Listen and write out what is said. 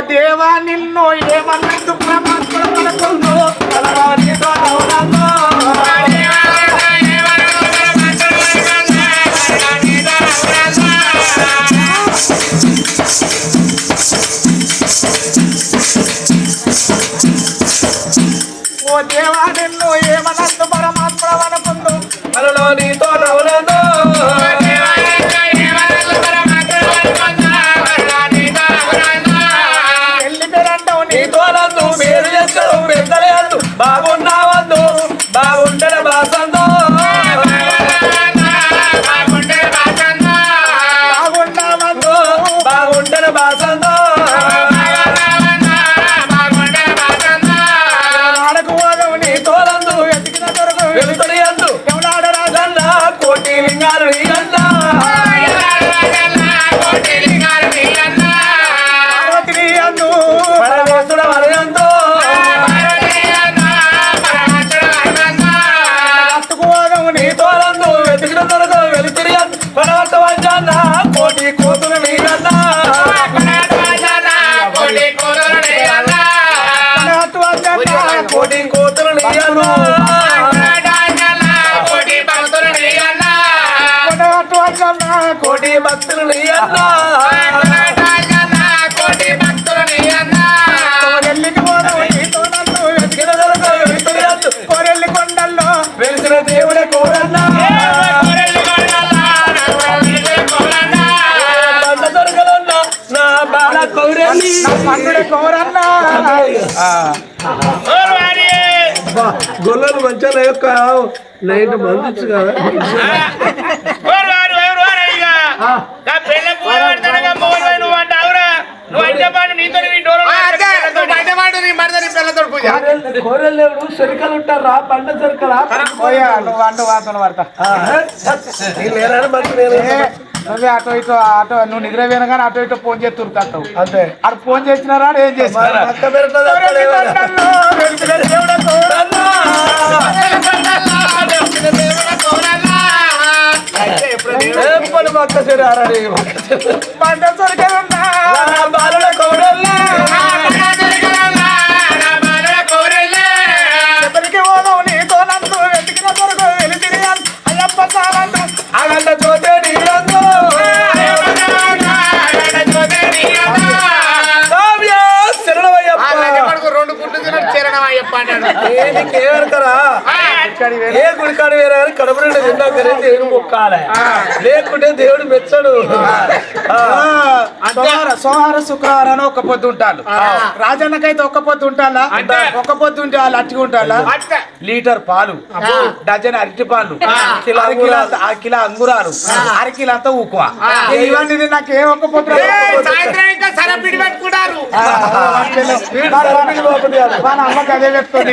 ದೇವ ನಿನ್ನೋ Obrigado, Rick. భక్తులు నీ అన్నా కోరెల్లికి పోదావు నీతో నన్ను వెతికిన దొరకు వెలుతుడి అందు కోరెల్లి కొండల్లో వెలిసిన దేవుడే కోరన్నా బండ దొరకలన్నా నా సరికలు ఉంటారా? సరికలా పోయా నువ్వు అంటు వాసన పడతా నేరాడు మంచి నేను ఏ, నువ్వే అటో ఇటో అటో నువ్వు నిద్ర వినగానే అటో ఇటో ఫోన్ చేసి తురుతావు అంతే. అటు ఫోన్ చేసినారా ఏం చేసినారా? పంట సరికలున్నా బాలుడ కౌరెల్లి ఎవరికి పోదావు రెండు ఏ వేరే గుడికాడు వేరే అని కడుపు నుండి తిన్నాకనే దేవుడు మొక్కాలే. లేకుంటే దేవుడు మెచ్చడు. సోమవార శుక్రవారం అని ఒక పొద్దు ఉంటారు. రాజన్నకైతే ఒక్క పొద్దు ఉంటాలా? ఒక్క పొద్దు ఉంటే వాళ్ళు అట్టిగా ఉంటాలా అట్ట లీటర్ పాలు డజన్ అరటి పాలు కిలో కిలో ఆ కిలో అంగురాలు అరకిలో అంతా ఊకువ. ఇవన్నీ నాకు ఏ ఒక్క పొద్దు అమ్మకి అదే పెట్టుకొని